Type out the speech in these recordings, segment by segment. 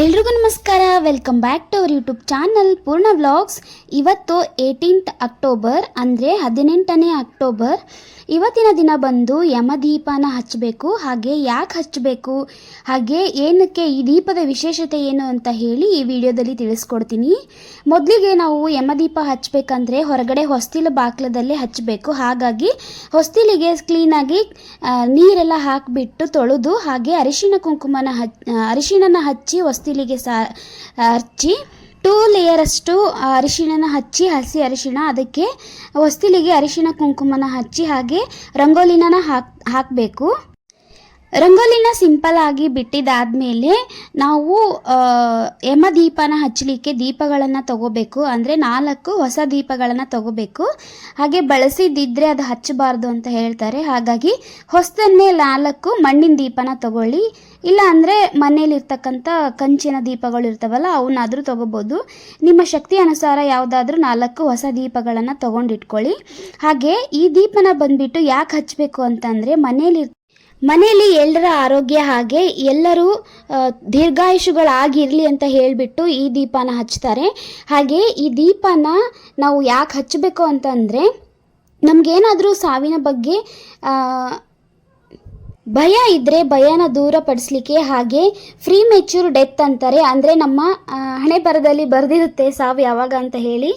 ಎಲ್ರಿಗೂ ನಮಸ್ಕಾರ. Welcome back to our YouTube channel Poorna vlogs ಇವತ್ತು ಏಯ್ಟೀನ್ತ್ ಅಕ್ಟೋಬರ್ ಅಂದರೆ ಹದಿನೆಂಟನೇ ಅಕ್ಟೋಬರ್ ಇವತ್ತಿನ ದಿನ ಬಂದು ಯಮದೀಪನ ಹಚ್ಚಬೇಕು ಹಾಗೆ ಯಾಕೆ ಹಚ್ಚಬೇಕು ಹಾಗೆ ಏನಕ್ಕೆ ಈ ದೀಪದ ವಿಶೇಷತೆ ಏನು ಅಂತ ಹೇಳಿ ಈ ವಿಡಿಯೋದಲ್ಲಿ ತಿಳಿಸ್ಕೊಡ್ತೀನಿ. ಮೊದಲಿಗೆ ನಾವು ಯಮದೀಪ ಹಚ್ಚಬೇಕಂದ್ರೆ ಹೊರಗಡೆ ಹೊಸ್ತಿಲು ಬಾಕ್ಲದಲ್ಲೇ ಹಚ್ಚಬೇಕು ಹಾಗಾಗಿ ಹೊಸ್ತಿಲಿಗೆ ಕ್ಲೀನಾಗಿ ನೀರೆಲ್ಲ ಹಾಕಿಬಿಟ್ಟು ತೊಳೆದು, ಹಾಗೆ ಅರಿಶಿಣ ಕುಂಕುಮನ ಹಚ್, ಅರಿಶಿಣನ ಹಚ್ಚಿ ಹೊಸ್ತಿಲಿಗೆ ಸಾ ಹಚ್ಚಿ ಟೂ ಲೇಯರಷ್ಟು ಅರಿಶಿಣನ ಹಚ್ಚಿ, ಹಸಿ ಅರಿಶಿಣ, ಅದಕ್ಕೆ ಹೊಸ್ತಿಲಿಗೆ ಅರಿಶಿಣ ಕುಂಕುಮನ ಹಚ್ಚಿ, ಹಾಗೆ ರಂಗೋಲಿನ ಹಾಕ್, ಹಾಕಬೇಕು. ರಂಗೋಲಿನ ಸಿಂಪಲ್ ಆಗಿ ಬಿಟ್ಟಿದ್ದಾದಮೇಲೆ ನಾವು ಯಮದೀಪನ ಹಚ್ಚಲಿಕ್ಕೆ ದೀಪಗಳನ್ನು ತಗೋಬೇಕು. ಅಂದರೆ ನಾಲ್ಕು ಹೊಸ ದೀಪಗಳನ್ನು ತಗೋಬೇಕು. ಹಾಗೆ ಬಳಸಿದ್ದಿದ್ರೆ ಅದು ಹಚ್ಚಬಾರ್ದು ಅಂತ ಹೇಳ್ತಾರೆ. ಹಾಗಾಗಿ ಹೊಸದನ್ನೇ ನಾಲ್ಕು ಮಣ್ಣಿನ ದೀಪನ ತಗೊಳ್ಳಿ. ಇಲ್ಲ ಅಂದರೆ ಮನೇಲಿರ್ತಕ್ಕಂಥ ಕಂಚಿನ ದೀಪಗಳು ಇರ್ತವಲ್ಲ, ಅವನ್ನಾದರೂ ತಗೋಬೋದು. ನಿಮ್ಮ ಶಕ್ತಿ ಅನುಸಾರ ಯಾವುದಾದ್ರೂ ನಾಲ್ಕು ಹೊಸ ದೀಪಗಳನ್ನು ತಗೊಂಡಿಟ್ಕೊಳ್ಳಿ. ಹಾಗೆ ಈ ದೀಪನ ಬಂದ್ಬಿಟ್ಟು ಯಾಕೆ ಹಚ್ಚಬೇಕು ಅಂತಂದರೆ ಮನೇಲಿ ಮನೆಯಲ್ಲಿ ಎಲ್ಲರ ಆರೋಗ್ಯ ಹಾಗೆ ಎಲ್ಲರೂ ದೀರ್ಘಾಯುಷುಗಳಾಗಿರಲಿ ಅಂತ ಹೇಳಿಬಿಟ್ಟು ಈ ದೀಪನ ಹಚ್ತಾರೆ. ಹಾಗೆ ಈ ದೀಪನ ನಾವು ಯಾಕೆ ಹಚ್ಚಬೇಕು ಅಂತಂದರೆ, ನಮಗೇನಾದರೂ ಸಾವಿನ ಬಗ್ಗೆ ಭಯ ಇದ್ದರೆ ಭಯನ ದೂರಪಡಿಸ್ಲಿಕ್ಕೆ ಹಾಗೆ ಫ್ರೀ ಮೆಚ್ಯೂರ್ ಡೆತ್ ಅಂತಾರೆ. ಅಂದರೆ ನಮ್ಮ ಹಣೆ ಬರದಲ್ಲಿ ಬರೆದಿರುತ್ತೆ ಸಾವು ಯಾವಾಗ ಅಂತ ಹೇಳಿ.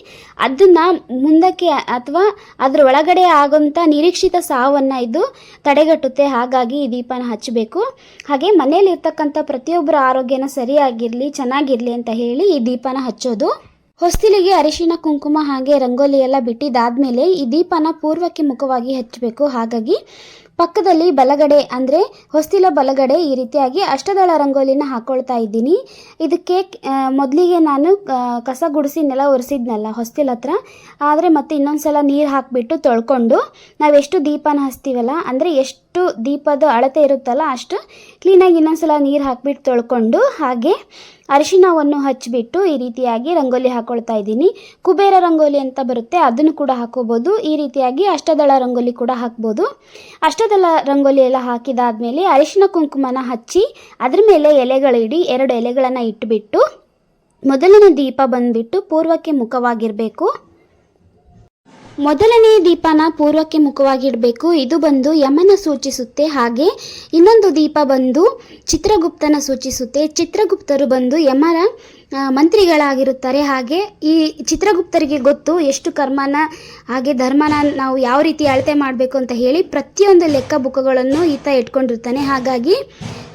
ಅದನ್ನು ಮುಂದಕ್ಕೆ ಅಥವಾ ಅದರ ಒಳಗಡೆ ಆಗೋಂಥ ನಿರೀಕ್ಷಿತ ಸಾವನ್ನು ಇದು ತಡೆಗಟ್ಟುತ್ತೆ. ಹಾಗಾಗಿ ಈ ದೀಪನ ಹಚ್ಚಬೇಕು. ಹಾಗೆ ಮನೆಯಲ್ಲಿರ್ತಕ್ಕಂಥ ಪ್ರತಿಯೊಬ್ಬರ ಆರೋಗ್ಯನ ಸರಿಯಾಗಿರಲಿ, ಚೆನ್ನಾಗಿರಲಿ ಅಂತ ಹೇಳಿ ಈ ದೀಪನ ಹಚ್ಚೋದು. ಹೊಸ್ತಿಲಿಗೆ ಅರಿಶಿನ, ಕುಂಕುಮ ಹಾಗೆ ರಂಗೋಲಿ ಎಲ್ಲ ಬಿಟ್ಟಿದ್ದಾದ್ಮೇಲೆ ಈ ದೀಪನ ಪೂರ್ವಕ್ಕೆ ಮುಖವಾಗಿ ಹಚ್ಚಬೇಕು. ಹಾಗಾಗಿ ಪಕ್ಕದಲ್ಲಿ ಬಲಗಡೆ ಅಂದರೆ ಹೊಸ್ತಿಲ ಬಲಗಡೆ ಈ ರೀತಿಯಾಗಿ ಅಷ್ಟದಳ ರಂಗೋಲಿನ ಹಾಕೊಳ್ತಾ ಇದ್ದೀನಿ. ಇದಕ್ಕೆ ಮೊದಲಿಗೆ ನಾನು ಕಸ ಗುಡಿಸಿ ನೆಲ ಒರೆಸಿದ್ನಲ್ಲ ಹೊಸ್ತಿಲ ಹತ್ರ, ಆದರೆ ಮತ್ತೆ ಇನ್ನೊಂದ್ಸಲ ನೀರು ಹಾಕಿಬಿಟ್ಟು ತೊಳ್ಕೊಂಡು ನಾವೆಷ್ಟು ದೀಪನ ಹಚ್ತೀವಲ್ಲ, ಅಂದರೆ ಎಷ್ಟು ದೀಪದ ಅಳತೆ ಇರುತ್ತಲ್ಲ ಅಷ್ಟು ಕ್ಲೀನಾಗಿ ಇನ್ನೊಂದ್ಸಲ ನೀರು ಹಾಕಿಬಿಟ್ಟು ತೊಳ್ಕೊಂಡು ಹಾಗೆ ಅರಿಶಿಣವನ್ನು ಹಚ್ಚಿಬಿಟ್ಟು ಈ ರೀತಿಯಾಗಿ ರಂಗೋಲಿ ಹಾಕೊಳ್ತಾ ಇದ್ದೀನಿ. ಕುಬೇರ ರಂಗೋಲಿ ಅಂತ ಬರುತ್ತೆ, ಅದನ್ನು ಕೂಡ ಹಾಕೋಬೋದು. ಈ ರೀತಿಯಾಗಿ ಅಷ್ಟದಳ ರಂಗೋಲಿ ಕೂಡ ಹಾಕ್ಬೋದು. ಅಷ್ಟದಳ ರಂಗೋಲಿ ಎಲ್ಲ ಹಾಕಿದಾದ್ಮೇಲೆ ಅರಿಶಿನ ಕುಂಕುಮನ ಹಚ್ಚಿ ಅದ್ರ ಮೇಲೆ ಎಲೆಗಳಿಡಿ ಎರಡು ಎಲೆಗಳನ್ನು ಇಟ್ಬಿಟ್ಟು ಮೊದಲಿನ ದೀಪ ಬಂದ್ಬಿಟ್ಟು ಪೂರ್ವಕ್ಕೆ ಮುಖವಾಗಿರಬೇಕು. ಮೊದಲನೇ ದೀಪನ ಪೂರ್ವಕ್ಕೆ ಮುಖವಾಗಿಡಬೇಕು. ಇದು ಬಂದು ಯಮನ ಸೂಚಿಸುತ್ತೆ. ಹಾಗೆ ಇನ್ನೊಂದು ದೀಪ ಬಂದು ಚಿತ್ರಗುಪ್ತನ ಸೂಚಿಸುತ್ತೆ. ಚಿತ್ರಗುಪ್ತರು ಬಂದು ಯಮರ ಮಂತ್ರಿಗಳಾಗಿರುತ್ತಾರೆ. ಹಾಗೆ ಈ ಚಿತ್ರಗುಪ್ತರಿಗೆ ಗೊತ್ತು ಎಷ್ಟು ಕರ್ಮನ, ಹಾಗೆ ಧರ್ಮನ ನಾವು ಯಾವ ರೀತಿ ಅಳತೆ ಮಾಡಬೇಕು ಅಂತ ಹೇಳಿ ಪ್ರತಿಯೊಂದು ಲೆಕ್ಕ ಬುಕ್ಕಗಳನ್ನು ಈತ ಇಟ್ಕೊಂಡಿರ್ತಾನೆ. ಹಾಗಾಗಿ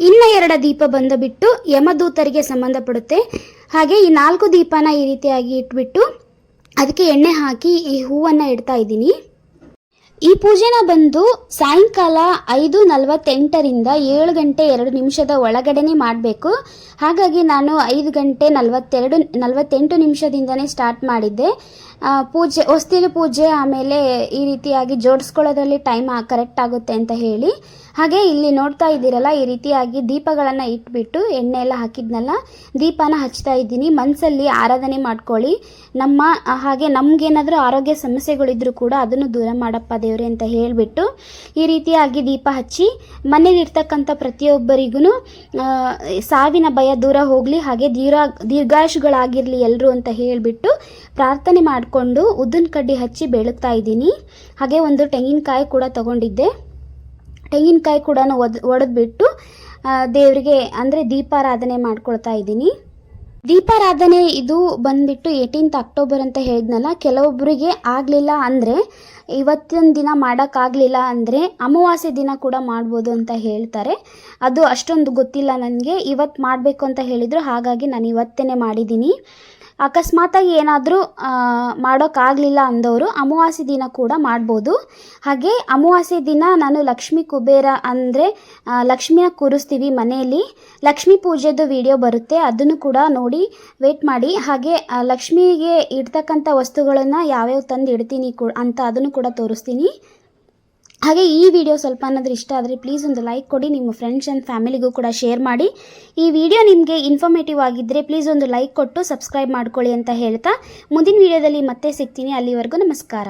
ಇನ್ನ ಎರಡು ದೀಪ ಬಂದು ಬಿಟ್ಟು ಯಮದೂತರಿಗೆ ಸಂಬಂಧಪಡುತ್ತೆ. ಹಾಗೆ ಈ ನಾಲ್ಕು ದೀಪನ ಈ ರೀತಿಯಾಗಿ ಇಟ್ಬಿಟ್ಟು ಅದಕ್ಕೆ ಎಣ್ಣೆ ಹಾಕಿ ಈ ಹೂವನ್ನು ಇಡ್ತಾ ಇದ್ದೀನಿ. ಈ ಪೂಜೆನ ಬಂದು ಸಾಯಂಕಾಲ ಐದು ನಲವತ್ತೆಂಟರಿಂದ ಏಳು ಗಂಟೆ ಎರಡು ನಿಮಿಷದ ಒಳಗಡೆನೆ ಮಾಡಬೇಕು. ಹಾಗಾಗಿ ನಾನು ಐದು ಗಂಟೆ ನಲವತ್ತೆರಡು, ನಲವತ್ತೆಂಟು ನಿಮಿಷದಿಂದನೇ ಸ್ಟಾರ್ಟ್ ಮಾಡಿದ್ದೆ. ಪೂಜೆ, ಹೊಸ್ತಿಲು ಪೂಜೆ ಆಮೇಲೆ ಈ ರೀತಿಯಾಗಿ ಜೋಡಿಸ್ಕೊಳ್ಳೋದ್ರಲ್ಲಿ ಟೈಮ್ ಕರೆಕ್ಟ್ ಆಗುತ್ತೆ ಅಂತ ಹೇಳಿ. ಹಾಗೆ ಇಲ್ಲಿ ನೋಡ್ತಾ ಇದ್ದೀರಲ್ಲ, ಈ ರೀತಿಯಾಗಿ ದೀಪಗಳನ್ನು ಇಟ್ಬಿಟ್ಟು ಎಣ್ಣೆ ಎಲ್ಲ ಹಾಕಿದ್ನಲ್ಲ, ದೀಪನ ಹಚ್ತಾ ಇದ್ದೀನಿ. ಮನಸ್ಸಲ್ಲಿ ಆರಾಧನೆ ಮಾಡ್ಕೊಳ್ಳಿ. ನಮ್ಮ, ಹಾಗೆ ನಮಗೇನಾದರೂ ಆರೋಗ್ಯ ಸಮಸ್ಯೆಗಳಿದ್ರು ಕೂಡ ಅದನ್ನು ದೂರ ಮಾಡಪ್ಪ ದೇವ್ರೆ ಅಂತ ಹೇಳಿಬಿಟ್ಟು ಈ ರೀತಿಯಾಗಿ ದೀಪ ಹಚ್ಚಿ ಮನೆಯಲ್ಲಿರ್ತಕ್ಕಂಥ ಪ್ರತಿಯೊಬ್ಬರಿಗೂ ಸಾವಿನ ಭಯ ದೂರ ಹೋಗಲಿ, ಹಾಗೆ ದೀರ್ಘ ದೀರ್ಘಾಯುಷುಗಳಾಗಿರಲಿ ಎಲ್ಲರೂ ಅಂತ ಹೇಳಿಬಿಟ್ಟು ಪ್ರಾರ್ಥನೆ ಮಾಡಿಕೊಂಡು ಉದ್ದಿನ ಕಡ್ಡಿ ಹಚ್ಚಿ ಬೆಳಗ್ತಾ ಇದ್ದೀನಿ. ಹಾಗೆ ಒಂದು ತೆಂಗಿನಕಾಯಿ ಕೂಡ ತಗೊಂಡಿದ್ದೆ. ತೆಂಗಿನಕಾಯಿ ಕೂಡ ಒದ್, ಒಡೆದ್ಬಿಟ್ಟು ದೇವರಿಗೆ ಅಂದರೆ ದೀಪಾರಾಧನೆ ಮಾಡ್ಕೊಳ್ತಾ ಇದ್ದೀನಿ. ದೀಪಾರಾಧನೆ ಇದು ಬಂದ್ಬಿಟ್ಟು ಏಯ್ಟೀನ್ತ್ ಅಕ್ಟೋಬರ್ ಅಂತ ಹೇಳಿದ್ನಲ್ಲ ಕೆಲವೊಬ್ಬರಿಗೆ ಆಗಲಿಲ್ಲ ಅಂದರೆ, ಇವತ್ತಿನ ದಿನ ಮಾಡೋಕ್ಕಾಗಲಿಲ್ಲ ಅಂದರೆ ಅಮಾವಾಸ್ಯೆ ದಿನ ಕೂಡ ಮಾಡ್ಬೋದು ಅಂತ ಹೇಳ್ತಾರೆ. ಅದು ಅಷ್ಟೊಂದು ಗೊತ್ತಿಲ್ಲ ನನಗೆ ಇವತ್ತು ಮಾಡಬೇಕು ಅಂತ ಹೇಳಿದರು, ಹಾಗಾಗಿ ನಾನು ಇವತ್ತೇ ಮಾಡಿದ್ದೀನಿ. ಅಕಸ್ಮಾತಾಗಿ ಏನಾದರೂ ಮಾಡೋಕ್ಕಾಗಲಿಲ್ಲ ಅಂದವರು ಅಮಾವಾಸ್ಯೆ ದಿನ ಕೂಡ ಮಾಡ್ಬೋದು. ಹಾಗೆ ಅಮಾವಾಸ್ಯೆ ದಿನ ನಾನು ಲಕ್ಷ್ಮೀ ಕುಬೇರ ಅಂದರೆ ಲಕ್ಷ್ಮಿಯ ಕೂರಿಸ್ತೀವಿ ಮನೆಯಲ್ಲಿ. ಲಕ್ಷ್ಮೀ ಪೂಜೆದು ವಿಡಿಯೋ ಬರುತ್ತೆ, ಅದನ್ನು ಕೂಡ ನೋಡಿ ವೇಟ್ ಮಾಡಿ. ಹಾಗೆ ಲಕ್ಷ್ಮಿಗೆ ಇಡ್ತಕ್ಕಂಥ ವಸ್ತುಗಳನ್ನು ಯಾವ್ಯಾವ ತಂದು ಇಡ್ತೀನಿ ಕೂ, ಅಂತ ಅದನ್ನು ಕೂಡ ತೋರಿಸ್ತೀನಿ. ಹಾಗೆ ಈ ವಿಡಿಯೋ ಸ್ವಲ್ಪ ಅನ್ನೋದ್ರ ಇಷ್ಟ ಆದರೆ ಪ್ಲೀಸ್ ಒಂದು ಲೈಕ್ ಕೊಡಿ, ನಿಮ್ಮ ಫ್ರೆಂಡ್ಸ್ ಆ್ಯಂಡ್ ಫ್ಯಾಮಿಲಿಗೂ ಕೂಡ ಶೇರ್ ಮಾಡಿ. ಈ ವಿಡಿಯೋ ನಿಮಗೆ ಇನ್ಫಾರ್ಮೇಟಿವ್ ಆಗಿದ್ದರೆ ಪ್ಲೀಸ್ ಒಂದು ಲೈಕ್ ಕೊಟ್ಟು ಸಬ್ಸ್ಕ್ರೈಬ್ ಮಾಡ್ಕೊಳ್ಳಿ ಅಂತ ಹೇಳ್ತಾ ಮುಂದಿನ ವಿಡಿಯೋದಲ್ಲಿ ಮತ್ತೆ ಸಿಗ್ತೀನಿ. ಅಲ್ಲಿವರೆಗೂ ನಮಸ್ಕಾರ.